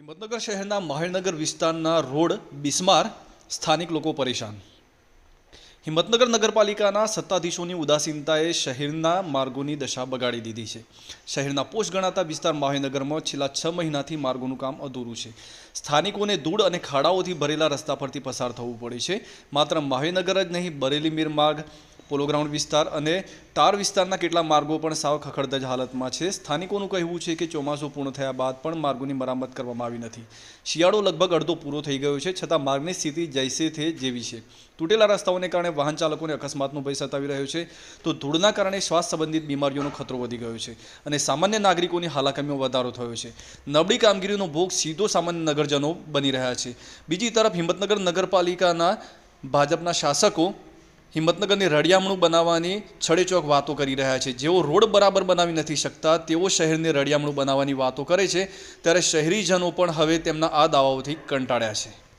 હિંમતનગર શહેરના મહેલનગર વિસ્તારના રોડ બિસ્માર સ્થાનિક લોકો પરેશાન. હિંમતનગર નગરપાલિકાના સત્તાધીશોની ઉદાસીનતાએ શહેરના માર્ગોની દશા બગાડી દીધી છે. શહેરના પોષ ગણાતા વિસ્તાર મહાનગરમાં છેલ્લા છ મહિનાથી માર્ગોનું કામ અધૂરું છે. સ્થાનિકોને ધૂળ અને ખાડાઓથી ભરેલા રસ્તા પરથી પસાર થવું પડે છે. માત્ર મહાનગર જ નહીં, બરેલી મીર માર્ગ પોલો ગ્રાઉન્ડ વિસ્તાર અને તાર વિસ્તારના કેટલા માર્ગો પણ સાવ ખખડધજ હાલતમાં છે. સ્થાનિકોનું કહેવું છે કે ચોમાસું પૂર્ણ થયા બાદ પણ માર્ગોની મરામત કરવામાં આવી નથી. શિયાળો લગભગ અડધો પૂરો થઈ ગયો છે, છતાં માર્ગની સ્થિતિ જૈસે થે જેવી છે. તૂટેલા રસ્તાઓને કારણે વાહન ચાલકોને અકસ્માતનો ભય સતાવી રહ્યો છે. તો ધૂળના કારણે શ્વાસ સંબંધિત બીમારીઓનો ખતરો વધી ગયો છે અને સામાન્ય નાગરિકોની હાલાકીમાં વધારો થયો છે. નબળી કામગીરીનો ભોગ સીધો સામાન્ય નગરજનો બની રહ્યા છે. બીજી તરફ હિંમતનગર નગરપાલિકાના ભાજપના શાસકો હિંમતનગરને રળિયામણું બનાવવાની છડેચોક વાતો કરી રહ્યા છે. જેઓ રોડ બરાબર બનાવી નથી શકતા, તેઓ શહેરને રળિયામણું બનાવવાની વાતો કરે છે. ત્યારે શહેરીજનો પણ હવે તેમના આ દાવાઓથી કંટાળ્યા છે.